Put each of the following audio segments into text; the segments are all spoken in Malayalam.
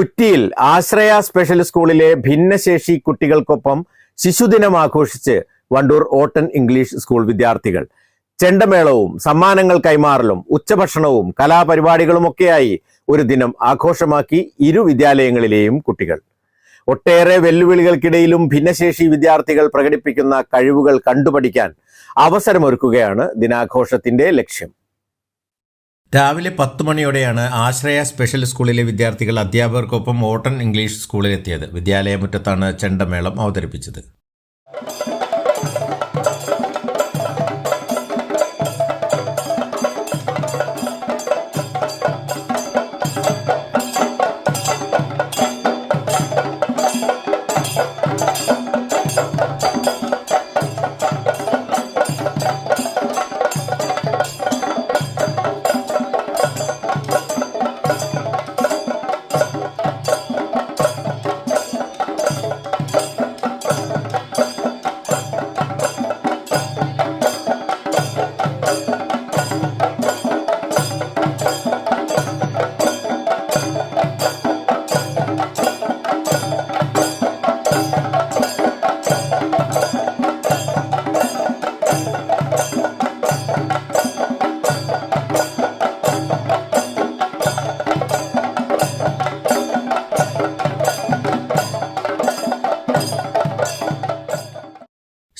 കുറ്റിയിൽ ആശ്രയ സ്പെഷ്യൽ സ്കൂളിലെ ഭിന്നശേഷി കുട്ടികൾക്കൊപ്പം ശിശുദിനം ആഘോഷിച്ച് വണ്ടൂർ ഓട്ടൻ ഇംഗ്ലീഷ് സ്കൂൾ വിദ്യാർത്ഥികൾ. ചെണ്ടമേളവും സമ്മാനങ്ങൾ കൈമാറലും ഉച്ചഭക്ഷണവും കലാപരിപാടികളുമൊക്കെയായി ഒരു ദിനം ആഘോഷമാക്കി ഇരു വിദ്യാലയങ്ങളിലെയും കുട്ടികൾ. ഒട്ടേറെ വെല്ലുവിളികൾക്കിടയിലും ഭിന്നശേഷി വിദ്യാർത്ഥികൾ പ്രകടിപ്പിക്കുന്ന കഴിവുകൾ കണ്ടുപഠിക്കാൻ അവസരമൊരുക്കുകയാണ് ദിനാഘോഷത്തിന്റെ ലക്ഷ്യം. രാവിലെ പത്ത് മണിയോടെയാണ് ആശ്രയ സ്പെഷ്യൽ സ്കൂളിലെ വിദ്യാർത്ഥികൾ അധ്യാപകർക്കൊപ്പം ഓട്ടൺ ഇംഗ്ലീഷ് സ്കൂളിലെത്തിയത്. വിദ്യാലയമുറ്റത്താണ് ചെണ്ടമേളം അവതരിപ്പിച്ചത്.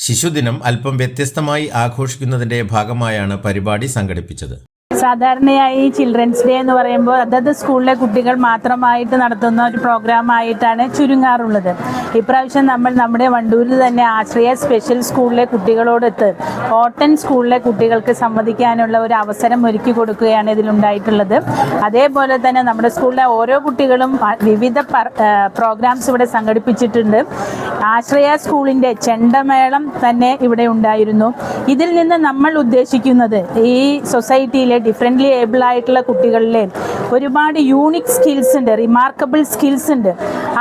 ശിശുദിനം അല്പം വ്യത്യസ്തമായി ആഘോഷിക്കുന്നതിന്റെ ഭാഗമായാണ് പരിപാടി സംഘടിപ്പിച്ചത് സാധാരണയായി ചിൽഡ്രൻസ് ഡേ എന്ന് പറയുമ്പോൾ അതത് സ്കൂളിലെ കുട്ടികൾ മാത്രമായിട്ട് നടത്തുന്ന ഒരു പ്രോഗ്രാം ആയിട്ടാണ് ചുരുങ്ങാറുള്ളത്. ഇപ്രാവശ്യം നമ്മൾ നമ്മുടെ വണ്ടൂരിൽ തന്നെ ആശ്രയ സ്പെഷ്യൽ സ്കൂളിലെ കുട്ടികളോടൊത്ത് ഓട്ടൻ സ്കൂളിലെ കുട്ടികൾക്ക് സംവദിക്കാനുള്ള ഒരു അവസരം ഒരുക്കി കൊടുക്കുകയാണ് ഇതിലുണ്ടായിട്ടുള്ളത്. അതേപോലെ തന്നെ നമ്മുടെ സ്കൂളിലെ ഓരോ കുട്ടികളും വിവിധ പ്രോഗ്രാംസ് ഇവിടെ സംഘടിപ്പിച്ചിട്ടുണ്ട്. ആശ്രയ സ്കൂളിന്റെ ചെണ്ടമേളം തന്നെ ഇവിടെ ഉണ്ടായിരുന്നു. ഇതിൽ നിന്ന് നമ്മൾ ഉദ്ദേശിക്കുന്നത് ഈ സൊസൈറ്റിയിലെ ഡിഫറെന്റ്ലി ഏബിൾ ആയിട്ടുള്ള കുട്ടികളിലെ ഒരുപാട് യൂണിക് സ്കിൽസ് ഉണ്ട് റിമാർക്കബിൾ സ്കിൽസ് ഉണ്ട്.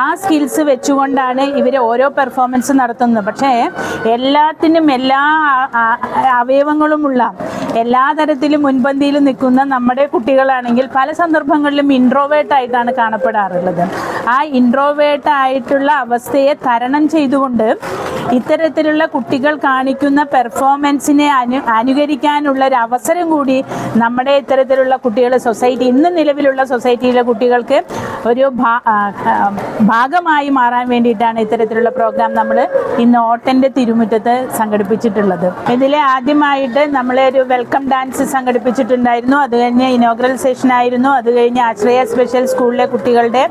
ആ സ്കിൽസ് വെച്ചുകൊണ്ടാണ് ഇവർ ഓരോ പെർഫോമൻസ് നടത്തുന്നത്. പക്ഷേ എല്ലാത്തിനും എല്ലാ അവയവങ്ങളുമുള്ള എല്ലാ തരത്തിലും മുൻപന്തിയിൽ നിൽക്കുന്ന നമ്മുടെ കുട്ടികളാണെങ്കിൽ പല സന്ദർഭങ്ങളിലും ഇൻട്രോവേർട്ട് ആയിട്ടാണ് കാണപ്പെടാറുള്ളത്. ആ ഇൻട്രോവേർട്ട് ആയിട്ടുള്ള അവസ്ഥയെ തരണം ചെയ്തുകൊണ്ട് ഇത്തരത്തിലുള്ള കുട്ടികൾ കാണിക്കുന്ന പെർഫോമൻസിനെ അനു അനുകരിക്കാനുള്ള ഒരു അവസരം കൂടി നമ്മുടെ ഇത്തരത്തിലുള്ള കുട്ടികൾ സൊസൈറ്റി ഇന്ന് നിലവിലുള്ള സൊസൈറ്റിയിലെ കുട്ടികൾക്ക് ഒരു ഭാഗമായി മാറാൻ വേണ്ടിയിട്ടാണ് ഇത്തരത്തിലുള്ള പ്രോഗ്രാം നമ്മൾ ഇന്ന് ഓട്ടന്റെ തിരുമുറ്റത്ത് സംഘടിപ്പിച്ചിട്ടുള്ളത്. ഇതിൽ ആദ്യമായിട്ട് നമ്മൾ ഒരു വെൽക്കം ഡാൻസ് സംഘടിപ്പിച്ചിട്ടുണ്ടായിരുന്നു. അത് കഴിഞ്ഞ് ഇനോഗ്രൽ സെഷൻ ആയിരുന്നു. അത് കഴിഞ്ഞ് ആശ്രയ സ്പെഷ്യൽ സ്കൂളിലെ കുട്ടികളുടെ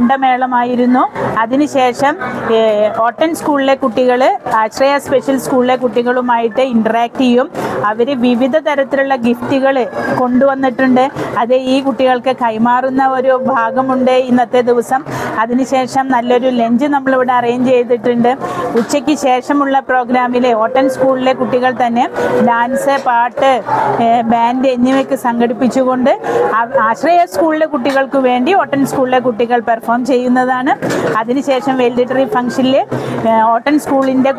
ചെണ്ടമേളമായിരുന്നു അതിനുശേഷം ഓട്ടൻ സ്കൂളിലെ കുട്ടികൾ ആശ്രയ സ്പെഷ്യൽ സ്കൂളിലെ കുട്ടികളുമായിട്ട് ഇൻട്രാക്ട് ചെയ്യും. അവർ വിവിധ തരത്തിലുള്ള ഗിഫ്റ്റുകൾ കൊണ്ടുവന്നിട്ടുണ്ട്. അത് ഈ കുട്ടികൾക്ക് കൈമാറുന്ന ഒരു ഭാഗമുണ്ട് ഇന്നത്തെ ദിവസം. അതിനുശേഷം നല്ലൊരു ലഞ്ച് നമ്മളിവിടെ അറേഞ്ച് ചെയ്തിട്ടുണ്ട്. ഉച്ചയ്ക്ക് ശേഷമുള്ള പ്രോഗ്രാമിൽ ഓട്ടൻ സ്കൂളിലെ കുട്ടികൾ തന്നെ ഡാൻസ് പാട്ട് ബാൻഡ് എന്നിവയ്ക്ക് സംഘടിപ്പിച്ചുകൊണ്ട് ആശ്രയ സ്കൂളിലെ കുട്ടികൾക്ക് വേണ്ടി ഓട്ടൻ സ്കൂളിലെ കുട്ടികൾ പെർഫോം ചെയ്യുന്നതാണ്. അതിനുശേഷം വെൽഡിറ്ററി ഫംഗ്ഷനിൽ ഓട്ടൻ സ്കൂളിന്റെ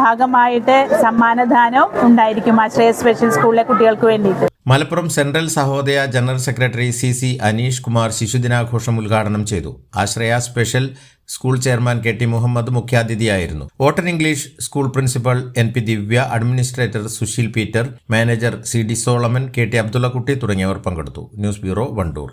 ഭാഗമായിട്ട് സമ്മാനദാനവും ഉണ്ടായിരിക്കും ആശ്രയ സ്പെഷ്യൽ സ്കൂളിലെ കുട്ടികൾക്ക് വേണ്ടിയിട്ട്. Malappuram central Sahodaya general secretary C C Aneesh Kumar ശിശുദിനാഘോഷം ഉദ്ഘാടനം ചെയ്തു. Ashraya special school chairman K T Muhammad മുഖ്യാതിഥിയായിരുന്നു. ഓട്ടൻ English school principal N P Divya administrator Susheel Peter manager C D Solomon K T Abdullakutty തുടങ്ങിയവർ പങ്കെടുത്തു. News bureau Wandoor.